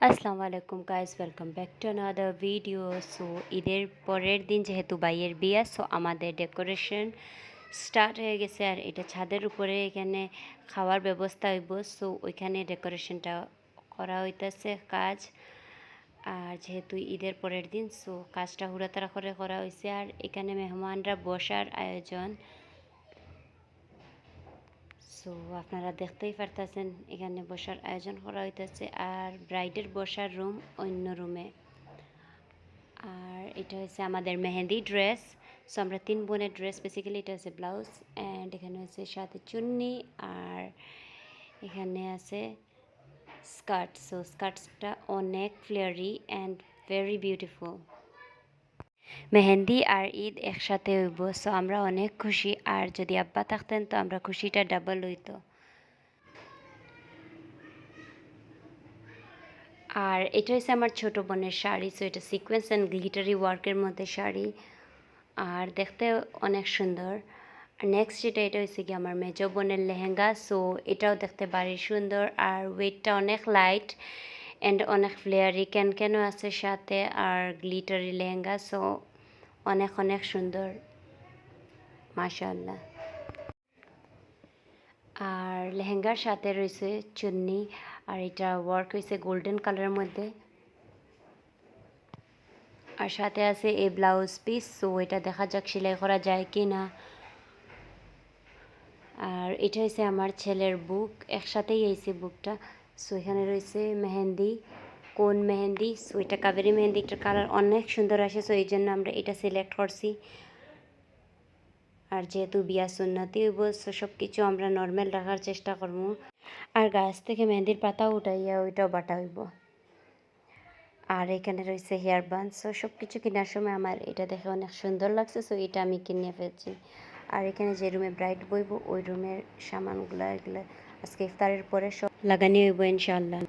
আসসালামু আলাইকুম guys welcome back to another video so ঈদের পরের দিন যেহেতু বাইয়ের বিয়া সো আমাদের ডেকোরেশন স্টার্ট হয়ে গেছে আর এটা ছাদের উপরে এখানে খাওয়ার ব্যবস্থা হইব সো ওইখানে ডেকোরেশনটা করা হইতেছে কাজ আর যেহেতু ঈদের পরের দিন সো কাজটা হুড়াতাড়া করে করা হয়েছে আর এখানে মেহমানরা বসার আয়োজন সো আপনারা দেখতেই পারতেছেন, এখানে বসার আয়োজন করা হইতেছে আর ব্রাইডের বসার রুম অন্য রুমে আর এটা হচ্ছে আমাদের মেহেন্দি ড্রেস সো আমরা তিন বোনের ড্রেস বেসিক্যালি এটা হচ্ছে ব্লাউজ অ্যান্ড এখানে হচ্ছে সাথে চুন্নি আর এখানে আছে স্কার্ট সো স্কার্টসটা অনেক flary and very beautiful mehendi আর ঈদ একসাথে হইব সো আমরা অনেক খুশি। আর যদি আব্বা থাকতেন, তো আমরা খুশিটা ডাবল হইতো। আর এটা হচ্ছে আমার ছোট বোনের শাড়ি সো এটা সিকোয়েন্স অ্যান্ড গ্লিটারি ওয়ার্কের মধ্যে শাড়ি। আর দেখতে অনেক সুন্দর। আর নেক্সট যেটা, এটা হচ্ছে কি আমার মেজো বোনের লেহেঙ্গা সো এটাও দেখতে ভারী সুন্দর। আর ওয়েটটা অনেক লাইট অ্যান্ড অনেক ফ্লেয়ারি ক্যান ক্যানও আছে সাথে? আর গ্লিটারি লেহেঙ্গা সো অনেক অনেক সুন্দর। মাশাল্লাহ আর লেহেঙ্গার সাথে রয়েছে চুন্নি, আর এটা ওয়ার্ক হয়েছে গোল্ডেন কালারের মধ্যে। আর সাথে আছে এই ব্লাউজ পিস সো এটা দেখা যাক সেলাই করা যায় কি না আর এটা হচ্ছে আমার ছেলের বুক একসাথেই এইছে বুকটা সো এখানে রয়েছে মেহেন্দি কোন মেহেন্দি সো এটা কাবেরি মেহেন্দি এটার কালার অনেক সুন্দর আসে সো এই জন্য আমরা এটা সিলেক্ট করছি। আর যেহেতু বিয়া সুন্নতি হইব সব কিছু আমরা নর্মাল রাখার চেষ্টা করব। আর গাছ থেকে মেহেন্দির পাতা উঠাইয়া ওইটাও বাটা হইব। আর এখানে রয়েছে হেয়ার বান সো সব কিছু কেনার সময় আমার এটা দেখে অনেক সুন্দর লাগছে সো এটা আমি কিনে ফেলছি। আর এখানে যে রুমে ব্রাইট বইব, ওই রুমের সামানগুলো এগুলো আজকে ইফতারের পরে সব লাগানি হইব ইনশাল্লাহ